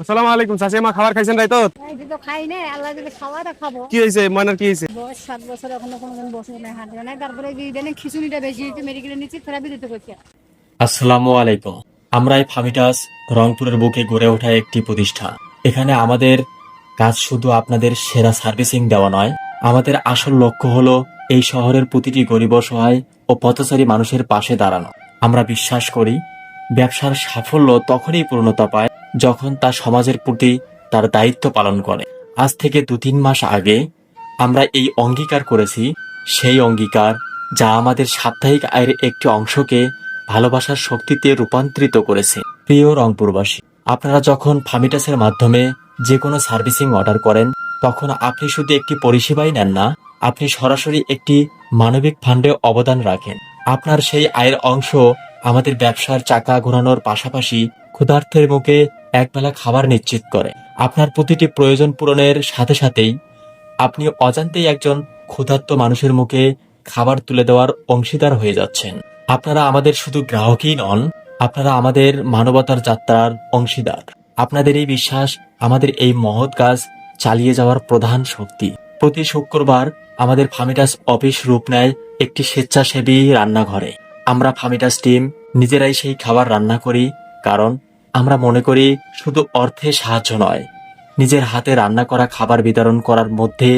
আসসালামু আলাইকুম চাচি মা খাবার খাইছেন রাইতো এই তো খাই নাই আল্লাহ যদি খাওয়াটা খাব। কি হয়েছে ময়নার কি হয়েছে বয়স সাত বছর এখনও কোনোদিন বসে নাই হাঁটবে না তারপরে ইদানিং খিচুড়িটা বেশি হয়েছে মেডিকেলে নিচ্ছি থেরাপি দিতে করছি আসসালামু আলাইকুম। আমরা এই ফামিটাস রংপুরের বুকে গড়ে ওঠা একটি প্রতিষ্ঠান। এখানে আমাদের কাজ শুধু আপনাদের সেরা সার্ভিসিং দেওয়া নয় আমাদের আসল লক্ষ্য হলো এই শহরের প্রতিটি গরিব অসহায় ও পথচারী মানুষের পাশে দাঁড়ানো। আমরা বিশ্বাস করি ব্যবসার সাফল্য তখনই পূর্ণতা পায় যখন তা সমাজের প্রতি তার দায়িত্ব পালন করে। আজ থেকে দু তিন মাস আগে আমরা এই অঙ্গীকার করেছি, সেই অঙ্গীকার যা আমাদের সাপ্তাহিক আয়ের একটি অংশকে ভালোবাসার শক্তিতে রূপান্তরিত করেছে। প্রিয় রংপুরবাসী, আপনারা যখন ফামিটাসের মাধ্যমে যে কোনো সার্ভিসিং অর্ডার করেন, তখন আপনি শুধু একটি পরিষেবাই নেন না, আপনি সরাসরি একটি মানবিক ফান্ডে অবদান রাখেন। আপনার সেই আয়ের অংশ আমাদের ব্যবসার চাকা ঘোরানোর পাশাপাশি ক্ষুধার্থের মুখে একবেলা খাবার নিশ্চিত করে। আপনার প্রতিটি প্রয়োজন পূরণের সাথে সাথেই আপনি অজান্তেই একজন ক্ষুধার্ত মানুষের মুখে খাবার তুলে দেওয়ার অংশীদার হয়ে যাচ্ছেন। আপনারা আমাদের শুধু গ্রাহকই নন, আপনারা আমাদের মানবতার যাত্রার অংশীদার। আপনাদের এই বিশ্বাস আমাদের এই মহৎ কাজ চালিয়ে যাওয়ার প্রধান শক্তি। প্রতি শুক্রবার আমাদের ফামিটাস অফিস রূপ নেয় একটি স্বেচ্ছাসেবী রান্নাঘরে। আমরা ফামিটাস টিম নিজেরাই সেই খাবার রান্না করি, কারণ আমরা মনে করি শুধু অর্থে সাহায্য নয়, নিজের হাতে রান্না করা খাবার বিতরণ করার মধ্যে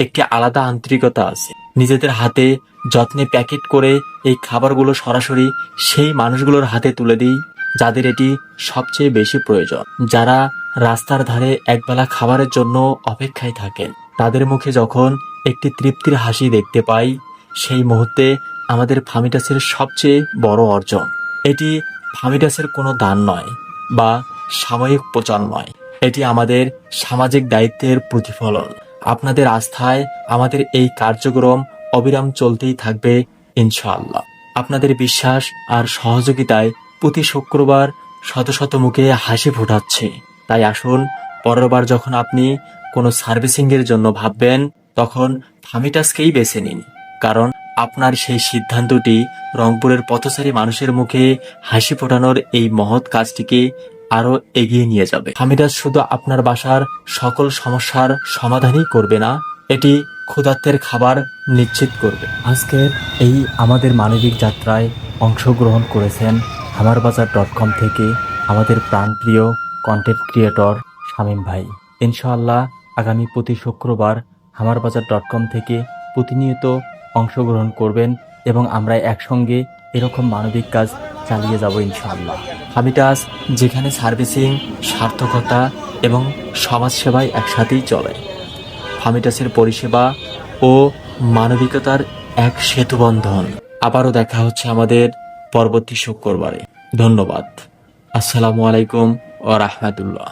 একটি আলাদা আন্তরিকতা আছে। নিজেদের হাতে যত্নে প্যাকেট করে এই খাবারগুলো সরাসরি সেই মানুষগুলোর হাতে তুলে দিই, যাদের এটি সবচেয়ে বেশি প্রয়োজন। যারা রাস্তার ধারে একবেলা খাবারের জন্য অপেক্ষায় থাকেন, তাদের মুখে যখন একটি তৃপ্তির হাসি দেখতে পাই, সেই মুহূর্তে আমাদের ফামিটাসের সবচেয়ে বড় অর্জন। এটি ফামিটাসের কোনো দান নয় বা সাময়িক প্রচার নয়। এটি আমাদের সামাজিক দায়িত্বের প্রতিফলন। আপনাদের আস্থায় আমাদের এই কার্যক্রম অবিরাম চলতেই থাকবে, ইনশাআল্লাহ। আপনাদের বিশ্বাস আর সহযোগিতায় প্রতি শুক্রবার শত শত মুখে হাসি ফোটাচ্ছে। তাই আসুন পরেরবার যখন আপনি কোনো সার্ভিসিংয়ের জন্য ভাববেন, তখন ফামিটাসকেই বেছে নিন। কারণ আপনার সেই সিদ্ধান্তটি রংপুরের পথচারী মানুষের মুখে হাসি ফোটানোর এই মহৎ কাজটিকে আরও এগিয়ে নিয়ে যাবে। হামিদাস শুধু আপনার বাসার সকল সমস্যার সমাধানই করবে না, এটি ক্ষুধার্তের খাবার নিশ্চিত করবে। আজকের এই আমাদের মানবিক যাত্রায় অংশগ্রহণ করেছেন হামারবাজার ডট কম থেকে আমাদের প্রাণপ্রিয় কন্টেন্ট ক্রিয়েটর শামীম ভাই। ইনশাআল্লাহ আগামী প্রতি শুক্রবার হামারবাজার ডট কম থেকে প্রতিনিয়ত অংশগ্রহণ করবেন এবং আমরা একসঙ্গে এরকম মানবিক কাজ চালিয়ে যাব ইনশাআল্লাহ। হামিটাস যেখানে সার্ভিসিং, সার্থকতা এবং সমাজসেবায় একসাথেই চলে। ফামিটাসের পরিষেবা ও মানবিকতার এক সেতুবন্ধন। আবারও দেখা হচ্ছে আমাদের পরবর্তী শুক্রবারে। ধন্যবাদ। আসসালামু আলাইকুম ও রাহমাতুল্লাহ।